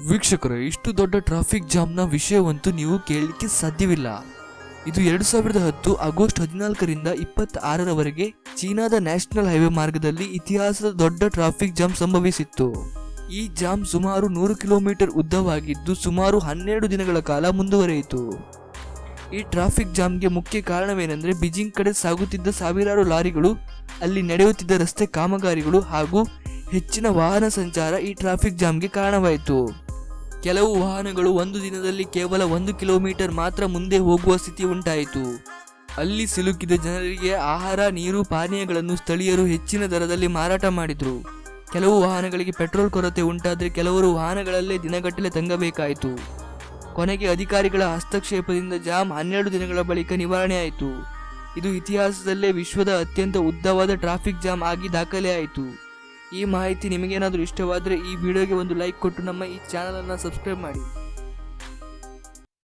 ವೀಕ್ಷಕರೇ, ಇಷ್ಟು ದೊಡ್ಡ ಟ್ರಾಫಿಕ್ ಜಾಮ್ನ ವಿಷಯವಂತೂ ನೀವು ಕೇಳಲಿಕ್ಕೆ ಸಾಧ್ಯವಿಲ್ಲ. ಇದು ಎರಡು ಸಾವಿರದ ಹತ್ತು ಆಗಸ್ಟ್ ಹದಿನಾಲ್ಕರಿಂದ ಇಪ್ಪತ್ತಾರರವರೆಗೆ ಚೀನಾದ ನ್ಯಾಷನಲ್ ಹೈವೇ ಮಾರ್ಗದಲ್ಲಿ ಇತಿಹಾಸದ ದೊಡ್ಡ ಟ್ರಾಫಿಕ್ ಜಾಮ್ ಸಂಭವಿಸಿತ್ತು. ಈ ಜಾಮ್ ಸುಮಾರು ನೂರು ಕಿಲೋಮೀಟರ್ ಉದ್ದವಾಗಿದ್ದು ಸುಮಾರು ಹನ್ನೆರಡು ದಿನಗಳ ಕಾಲ ಮುಂದುವರೆಯಿತು. ಈ ಟ್ರಾಫಿಕ್ ಜಾಮ್ಗೆ ಮುಖ್ಯ ಕಾರಣವೇನೆಂದರೆ ಬೀಜಿಂಗ್ ಕಡೆ ಸಾಗುತ್ತಿದ್ದ ಸಾವಿರಾರು ಲಾರಿಗಳು, ಅಲ್ಲಿ ನಡೆಯುತ್ತಿದ್ದ ರಸ್ತೆ ಕಾಮಗಾರಿಗಳು ಹಾಗೂ ಹೆಚ್ಚಿನ ವಾಹನ ಸಂಚಾರ ಈ ಟ್ರಾಫಿಕ್ ಜಾಮ್ಗೆ ಕಾರಣವಾಯಿತು. ಕೆಲವು ವಾಹನಗಳು ಒಂದು ದಿನದಲ್ಲಿ ಕೇವಲ ಒಂದು ಕಿಲೋಮೀಟರ್ ಮಾತ್ರ ಮುಂದೆ ಹೋಗುವ ಸ್ಥಿತಿ ಉಂಟಾಯಿತು. ಅಲ್ಲಿ ಸಿಲುಕಿದ ಜನರಿಗೆ ಆಹಾರ, ನೀರು, ಪಾನೀಯಗಳನ್ನು ಸ್ಥಳೀಯರು ಹೆಚ್ಚಿನ ದರದಲ್ಲಿ ಮಾರಾಟ ಮಾಡಿದರು. ಕೆಲವು ವಾಹನಗಳಿಗೆ ಪೆಟ್ರೋಲ್ ಕೊರತೆ ಉಂಟಾದರೆ ಕೆಲವರು ವಾಹನಗಳಲ್ಲೇ ದಿನಗಟ್ಟಲೆ ತಂಗಬೇಕಾಯಿತು. ಕೊನೆಗೆ ಅಧಿಕಾರಿಗಳ ಹಸ್ತಕ್ಷೇಪದಿಂದ ಜಾಮ್ ಹನ್ನೆರಡು ದಿನಗಳ ಬಳಿಕ ನಿವಾರಣೆಯಾಯಿತು ಇದು ಇತಿಹಾಸದಲ್ಲೇ ವಿಶ್ವದ ಅತ್ಯಂತ ಉದ್ದವಾದ ಟ್ರಾಫಿಕ್ ಜಾಮ್ ಆಗಿ ದಾಖಲೆಯಾಯಿತು ಈ ಮಾಹಿತಿ ನಿಮಗೇನಾದರೂ ಇಷ್ಟವಾದರೆ ಈ ವಿಡಿಯೋಗೆ ಒಂದು ಲೈಕ್ ಕೊಟ್ಟು ನಮ್ಮ ಈ ಚಾನಲನ್ನು ಸಬ್ಸ್ಕ್ರೈಬ್ ಮಾಡಿ.